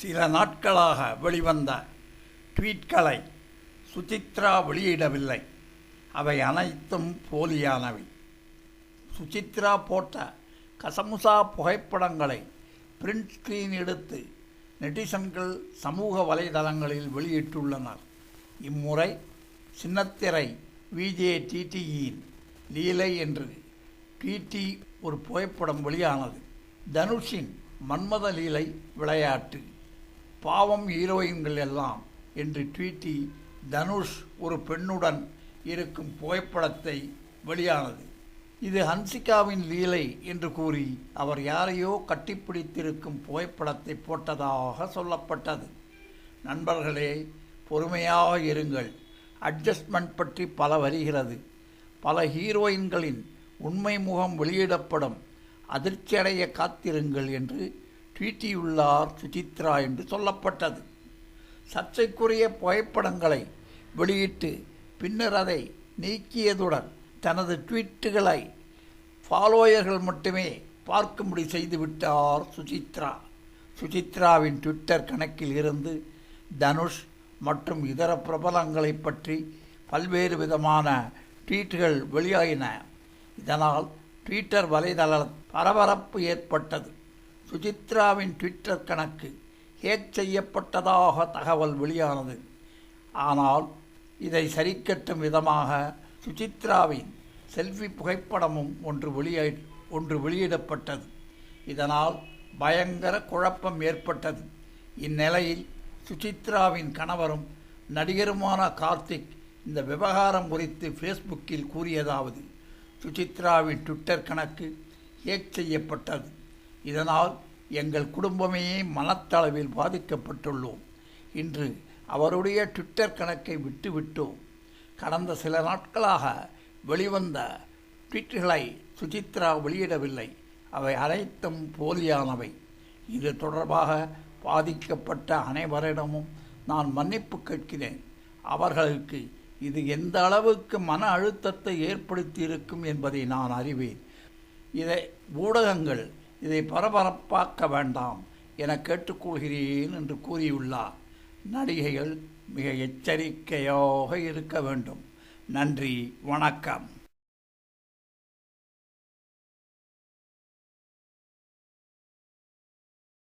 சில நாட்களாக வெளிவந்த ட்வீட்களை சுசித்ரா வெளியிடவில்லை. அவை அனைத்தும் போலியானவை. சுசித்ரா போட்ட கசமுசா புகைப்படங்களை பிரிண்ட் ஸ்க்ரீன் எடுத்து நெட்டிசன்கள் சமூக வலைதளங்களில் வெளியிட்டுள்ளனர். இம்முறை சின்னத்திரை விஜே டிடியின் லீலை என்று டிடி ஒரு புகைப்படம் வெளியானது. தனுஷின் மன்மத லீலை விளையாட்டு. பாவம் ஹீரோயின்கள் எல்லாம் என்று ட்வீட்டி தனுஷ் ஒரு பெண்ணுடன் இருக்கும் புகைப்படத்தை வெளியானது. இது ஹன்சிகாவின் லீலை என்று கூறி அவர் யாரையோ கட்டிப்பிடித்திருக்கும் புகைப்படத்தை போட்டதாக சொல்லப்பட்டது. நண்பர்களே பொறுமையாக இருங்கள். அட்ஜஸ்ட்மெண்ட் பற்றி பல வருகிறது. பல ஹீரோயின்களின் உண்மை முகம் வெளியிடப்படும் அதிர்ச்சியடைய காத்திருங்கள் என்று ட்வீட்டியுள்ளார் சுசித்ரா என்று சொல்லப்பட்டது. சர்ச்சைக்குரிய புகைப்படங்களை வெளியிட்டு பின்னர் அதை நீக்கியதுடன் தனது ட்வீட்டுகளை ஃபாலோயர்கள் மட்டுமே பார்க்கும்படி செய்துவிட்டார் சுசித்ரா. சுசித்ராவின் ட்விட்டர் கணக்கில் இருந்து தனுஷ் மற்றும் இதர பிரபலங்களை பற்றி பல்வேறு விதமான ட்வீட்டுகள் வெளியாகின இதனால் ட்விட்டர் வலைதள பரபரப்பு ஏற்பட்டது. சுஜித்ராவின் ட்விட்டர் கணக்கு ஹேக் செய்யப்பட்டதாக தகவல் வெளியானது. ஆனால் இதை சரிக்கட்டும் விதமாக சுசித்ராவின் செல்ஃபி புகைப்படமும் ஒன்று வெளியே ஒன்று வெளியிடப்பட்டது. இதனால் பயங்கர குழப்பம் ஏற்பட்டது. இந்நிலையில் சுசித்ராவின் கணவரும் நடிகருமான கார்த்திக் இந்த விவகாரம் குறித்து ஃபேஸ்புக்கில் கூறியதாவது சுசித்ராவின் ட்விட்டர் கணக்கு ஹேக் செய்யப்பட்டது. இதனால் எங்கள் குடும்பமே மனத்தளவில் பாதிக்கப்பட்டுள்ளோம். இன்று அவருடைய ட்விட்டர் கணக்கை விட்டுவிட்டோம். கடந்த சில நாட்களாக வெளிவந்த ட்விட்டுகளை சுசித்ரா வெளியிடவில்லை. அவை அனைத்தும் போலியானவை. இது தொடர்பாக பாதிக்கப்பட்ட அனைவரிடமும் நான் மன்னிப்பு கேட்கிறேன். அவர்களுக்கு இது எந்த அளவுக்கு மன அழுத்தத்தை ஏற்படுத்தியிருக்கும் என்பதை நான் அறிவேன். இதை ஊடகங்கள் இதை பரபரப்பாக்க வேண்டாம் என கேட்டுக்கொள்கிறேன் என்று கூறியுள்ளார். நடிகைகள் மிக எச்சரிக்கையாக இருக்க வேண்டும். நன்றி வணக்கம்.